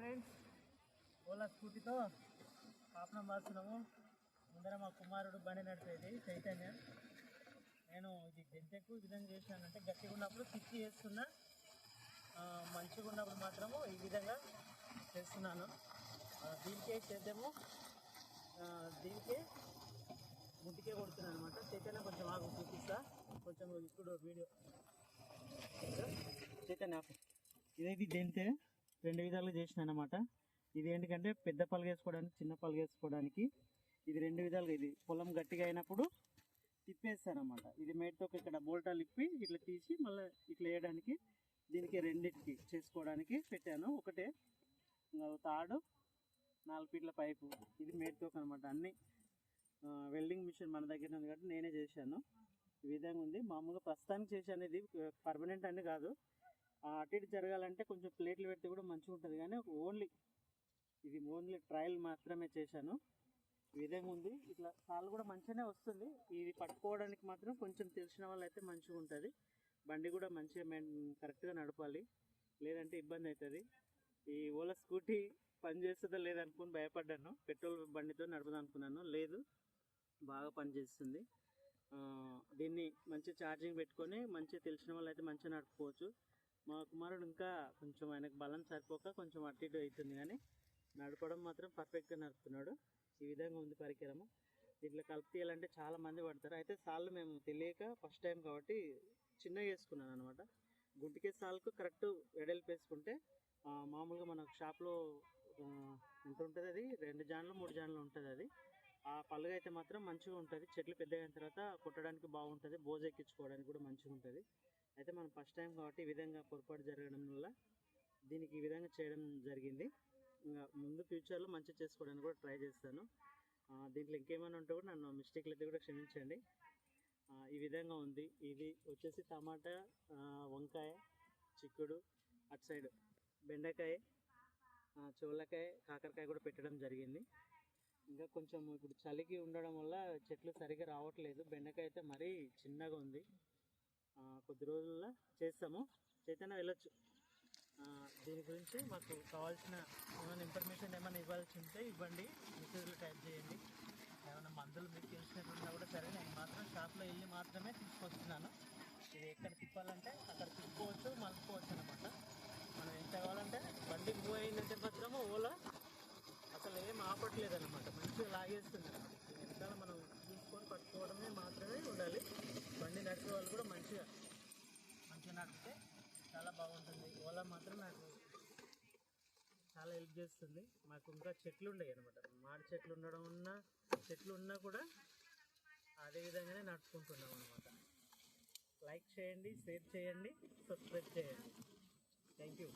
Friends Ola స్కూటీతో పాపనం వాస్తున్నాము ముందర మా కుమారుడు బండి నడిపేది చైతన్య. నేను ఇది దెంతెక్కు ఈ విధంగా చేసినానంటే గట్టిగా ఉన్నప్పుడు పిచ్చి చేస్తున్నా మంచిగా ఉన్నప్పుడు మాత్రము ఈ విధంగా చేస్తున్నాను. దీనికే చేద్దాము. దీనికే ముట్టికే కొడుతున్నాను అనమాట చైతన్య కొంచెం ఆగు చూపిస్తా. కొంచెం ఇప్పుడు వీడియో. చైతన్య ఆపు. ఇదైతే రెండు విధాలుగా చేసిన అనమాట ఇది ఏంటంటే పెద్ద పలుగు వేసుకోవడానికి చిన్న పలుగు వేసుకోవడానికి ఇది రెండు విధాలుగా ఇది పొలం గట్టిగా అయినప్పుడు తిప్పేస్తానమాట ఇది మేట్తో ఇక్కడ బోల్టాలు ఇప్పి ఇట్లా తీసి మళ్ళీ ఇట్లా వేయడానికి దీనికి రెండింటికి చేసుకోవడానికి పెట్టాను. ఒకటే తాడు నాలుగు ఫీట్ల పైపు. ఇది మేట్తో అనమాట అన్ని వెల్డింగ్ మిషన్ మన దగ్గర ఉంది కాబట్టి నేనే చేశాను. ఈ విధంగా ఉంది. మామూలుగా ప్రస్తుతానికి చేశాను. ఇది పర్మనెంట్ అని కాదు. అటు ఇటు జరగాలంటే కొంచెం ప్లేట్లు పెడితే కూడా మంచిగా ఉంటుంది. కానీ ఓన్లీ ఇది ఓన్లీ ట్రయల్ మాత్రమే చేశాను. విధంగా ఉంది. ఇట్లా సాల్ కూడా మంచిగానే వస్తుంది. ఇది పట్టుకోవడానికి మాత్రం కొంచెం తెలిసిన వాళ్ళు అయితే మంచిగా ఉంటుంది. బండి కూడా మంచిగా మెయిన్ కరెక్ట్గా నడపాలి. లేదంటే ఇబ్బంది అవుతుంది ఈ ఓలా స్కూటీ పనిచేస్తుందో లేదనుకుని భయపడ్డాను. పెట్రోల్ బండితో నడపదాం అనుకున్నాను. లేదు బాగా పనిచేస్తుంది దీన్ని మంచి ఛార్జింగ్ పెట్టుకొని మంచిగా తెలిసిన వాళ్ళు అయితే మంచిగా నడుపుకోవచ్చు. మా కుమారుడు ఇంకా కొంచెం ఆయనకు బలం సరిపోక కొంచెం అటు ఇటు అవుతుంది కానీ నడపడం మాత్రం పర్ఫెక్ట్గా నడుపుతున్నాడు. ఈ విధంగా ఉంది పరికరము. దీంట్లో కలిపి తీయాలంటే చాలా మంది పడతారు. అయితే సాళ్ళు మేము తెలియక ఫస్ట్ టైం కాబట్టి చిన్నగా వేసుకున్నాను అనమాట గుంటికే సాల్కు కరెక్ట్ వెడల్పు వేసుకుంటే మామూలుగా మన షాప్లో ఎంత ఉంటుంది అది? రెండు జాన్లు మూడు జాన్లు ఉంటుంది అది. ఆ పలుగు అయితే మాత్రం మంచిగా ఉంటుంది. చెట్లు పెద్దగైన తర్వాత కొట్టడానికి బాగుంటుంది. బోజ ఎక్కించుకోవడానికి కూడా మంచిగా ఉంటుంది. అయితే మనం ఫస్ట్ టైం కాబట్టి ఈ విధంగా పొరపాటు జరగడం వల్ల దీనికి ఈ విధంగా చేయడం జరిగింది. ఇంకా ముందు ఫ్యూచర్లో మంచి చేసుకోవడానికి కూడా ట్రై చేస్తాను. దీంట్లో ఇంకేమైనా ఉంటే కూడా నన్ను మిస్టేక్లు అయితే కూడా క్షమించండి. ఈ విధంగా ఉంది. ఇది వచ్చేసి టమాటా వంకాయ చిక్కుడు అటు సైడ్ బెండకాయ చోళ్ళకాయ కాకరకాయ కూడా పెట్టడం జరిగింది. ఇంకా కొంచెం ఇప్పుడు చలికి ఉండడం వల్ల చెట్లు సరిగా రావట్లేదు. బెండకాయ అయితే మరీ చిన్నగా ఉంది. కొద్ది రోజుల్లో చేస్తాము. చైతన్య వెళ్ళొచ్చు. దీని గురించి మాకు కావాల్సిన ఏమైనా ఇన్ఫర్మేషన్ ఏమైనా ఇవ్వాల్సి ఉంటే ఇవ్వండి. మెసేజ్లు టైప్ చేయండి. ఏమైనా మందులు మీకు తెలిసినట్టున్నా కూడా సరే నేను మాత్రం షాప్లో వెళ్ళి మాత్రమే తీసుకొస్తున్నాను. ఇది ఎక్కడ తిప్పాలంటే అక్కడ తిప్పుకోవచ్చు మలుపుకోవచ్చు అనమాట మనం ఎంత కావాలంటే బండి మూవ్ అయిందంటే మాత్రము ఓలా. అసలు ఏం ఆపట్లేదు అనమాట మంచిగా లాగేస్తుంది. అనమాట వెనకాల మనం చూసుకొని పట్టుకోవడమే మాత్రమే ఉండాలి బండి నడిపే వాళ్ళు కూడా మంచిగా మంచిగా నడిపితే చాలా బాగుంటుంది. ఓలా మాత్రం నాకు చాలా హెల్ప్ చేస్తుంది. మాకు ఇంకా చెట్లు ఉండేవి అనమాట మాడి చెట్లు ఉండడం ఉన్నా చెట్లు ఉన్నా కూడా అదే విధంగానే నడుపుకుంటున్నాం అనమాట లైక్ చేయండి షేర్ చేయండి సబ్స్క్రైబ్ చేయండి. Thank you